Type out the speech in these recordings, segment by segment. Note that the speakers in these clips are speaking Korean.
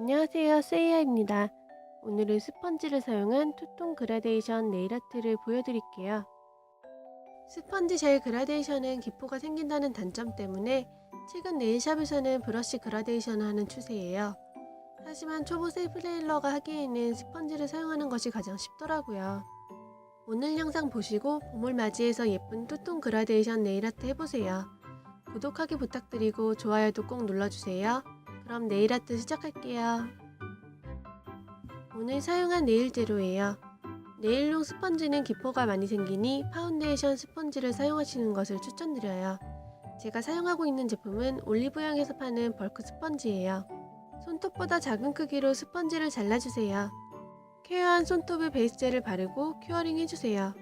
안녕하세요, 세이야입니다. 오늘은 스펀지를 사용한 투톤 그라데이션 네일 아트를 보여드릴게요. 스펀지 젤 그라데이션은 기포가 생긴다는 단점 때문에 최근 네일샵에서는 브러쉬 그라데이션을 하는 추세예요. 하지만 초보 셀프 네일러가 하기에는 스펀지를 사용하는 것이 가장 쉽더라고요. 오늘 영상 보시고 봄을 맞이해서 예쁜 투톤 그라데이션 네일 아트 해보세요. 구독하기 부탁드리고 좋아요도 꼭 눌러주세요. 그럼 네일 아트 시작할게요. 오늘 사용한 네일 재료예요. 네일용 스펀지는 기포가 많이 생기니 파운데이션 스펀지를 사용하시는 것을 추천드려요. 제가 사용하고 있는 제품은 올리브영에서 파는 벌크 스펀지예요. 손톱보다 작은 크기로 스펀지를 잘라주세요. 큐어한 손톱에 베이스 젤을 바르고 큐어링 해주세요.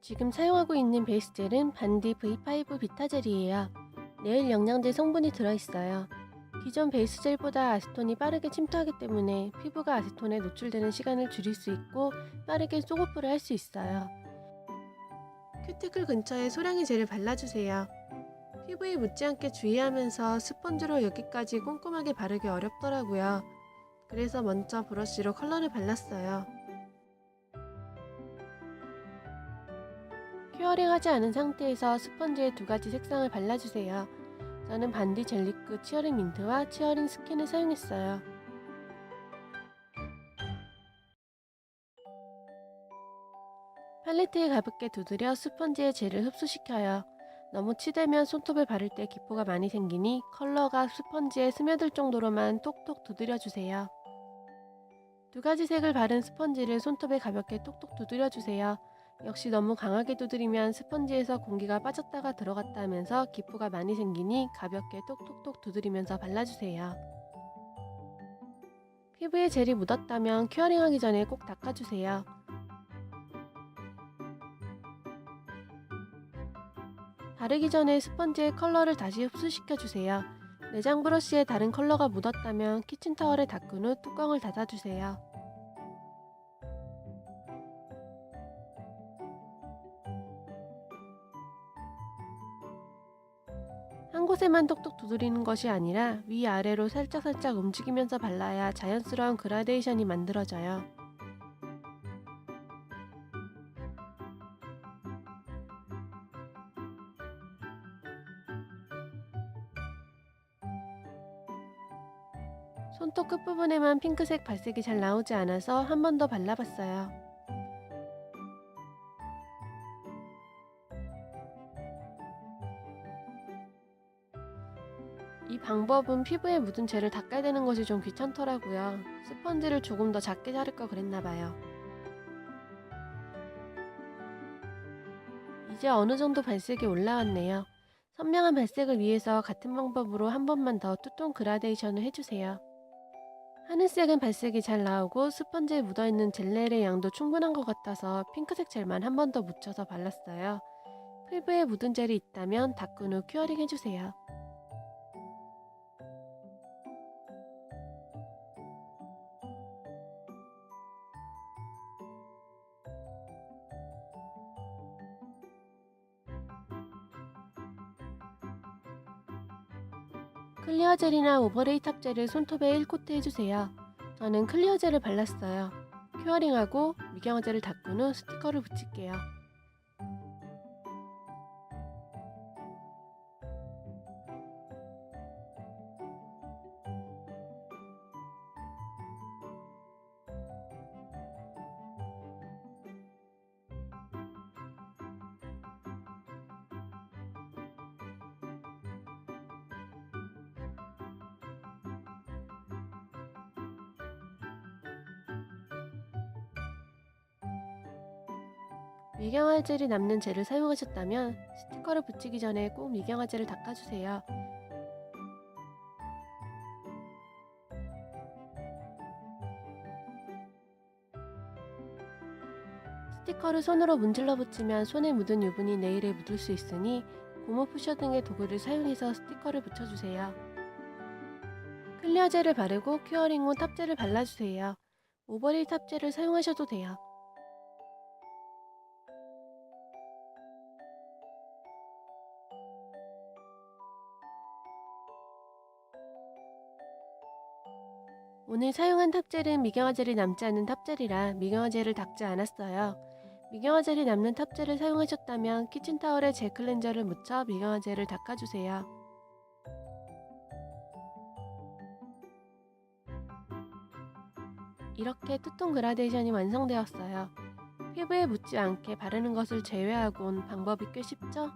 지금 사용하고 있는 베이스 젤은 반디 V5 비타 젤이에요. 네일 영양제 성분이 들어있어요. 기존 베이스 젤보다 아세톤이 빠르게 침투하기 때문에 피부가 아세톤에 노출되는 시간을 줄일 수 있고 빠르게 쏘고프를 할 수 있어요. 큐티클 근처에 소량의 젤을 발라주세요. 피부에 묻지 않게 주의하면서 스펀지로 여기까지 꼼꼼하게 바르기 어렵더라고요. 그래서 먼저 브러쉬로 컬러를 발랐어요. 큐어링 하지 않은 상태에서 스펀지에 두 가지 색상을 발라주세요. 저는 반디 젤리크 치어링 민트와 치어링 스킨을 사용했어요. 팔레트에 가볍게 두드려 스펀지에 젤을 흡수시켜요. 너무 치대면 손톱에 바를 때 기포가 많이 생기니 컬러가 스펀지에 스며들 정도로만 톡톡 두드려주세요. 두 가지 색을 바른 스펀지를 손톱에 가볍게 톡톡 두드려주세요. 역시 너무 강하게 두드리면 스펀지에서 공기가 빠졌다가 들어갔다 하면서 기포가 많이 생기니 가볍게 똑똑똑 두드리면서 발라주세요. 피부에 젤이 묻었다면 큐어링 하기 전에 꼭 닦아주세요. 바르기 전에 스펀지에 컬러를 다시 흡수시켜주세요. 내장 브러쉬에 다른 컬러가 묻었다면 키친타월에 닦은 후 뚜껑을 닫아주세요. 곳에만 톡톡 두드리는 것이 아니라 위아래로 살짝살짝 움직이면서 발라야 자연스러운 그라데이션이 만들어져요. 손톱 끝부분에만 핑크색 발색이 잘 나오지 않아서 한 번 더 발라봤어요. 이 방법은 피부에 묻은 젤을 닦아야 되는 것이 좀 귀찮더라고요. 스펀지를 조금 더 작게 자를 걸 그랬나봐요. 이제 어느 정도 발색이 올라왔네요. 선명한 발색을 위해서 같은 방법으로 한 번만 더 투톤 그라데이션을 해주세요. 하늘색은 발색이 잘 나오고 스펀지에 묻어있는 젤넬의 양도 충분한 것 같아서 핑크색 젤만 한 번 더 묻혀서 발랐어요. 피부에 묻은 젤이 있다면 닦은 후 큐어링 해주세요. 클리어 젤이나 오버레이 탑 젤을 손톱에 1코트 해주세요. 저는 클리어 젤을 발랐어요. 큐어링하고 미경화 젤을 닦은 후 스티커를 붙일게요. 미경화 젤이 남는 젤을 사용하셨다면 스티커를 붙이기 전에 꼭 미경화 젤을 닦아주세요. 스티커를 손으로 문질러 붙이면 손에 묻은 유분이 네일에 묻을 수 있으니 고무 푸셔 등의 도구를 사용해서 스티커를 붙여주세요. 클리어 젤을 바르고 큐어링 후 탑젤을 발라주세요. 오버릴 탑젤을 사용하셔도 돼요. 오늘 사용한 탑젤은 미경화 젤이 남지 않은 탑젤이라 미경화 젤을 닦지 않았어요. 미경화 젤이 남는 탑젤을 사용하셨다면 키친타월에 젤 클렌저를 묻혀 미경화 젤을 닦아주세요. 이렇게 투톤 그라데이션이 완성되었어요. 피부에 묻지 않게 바르는 것을 제외하곤 방법이 꽤 쉽죠?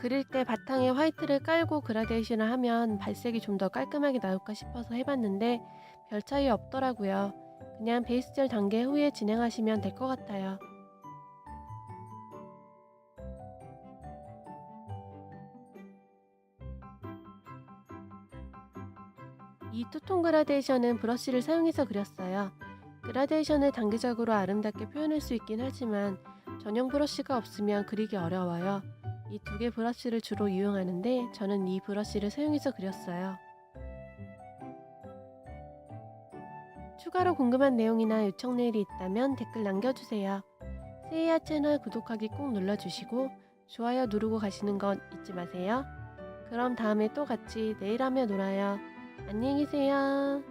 그릴 때 바탕에 화이트를 깔고 그라데이션을 하면 발색이 좀 더 깔끔하게 나올까 싶어서 해봤는데 별 차이 없더라고요. 그냥 베이스 젤 단계 후에 진행하시면 될 것 같아요. 이 투톤 그라데이션은 브러쉬를 사용해서 그렸어요. 그라데이션을 단계적으로 아름답게 표현할 수 있긴 하지만 전용 브러쉬가 없으면 그리기 어려워요. 이 두 개 브러쉬를 주로 이용하는데 저는 이 브러쉬를 사용해서 그렸어요. 추가로 궁금한 내용이나 요청 메일이 있다면 댓글 남겨주세요. 세이야 채널 구독하기 꼭 눌러주시고 좋아요 누르고 가시는 건 잊지 마세요. 그럼 다음에 또 같이 내일 하며 놀아요. 안녕히 계세요.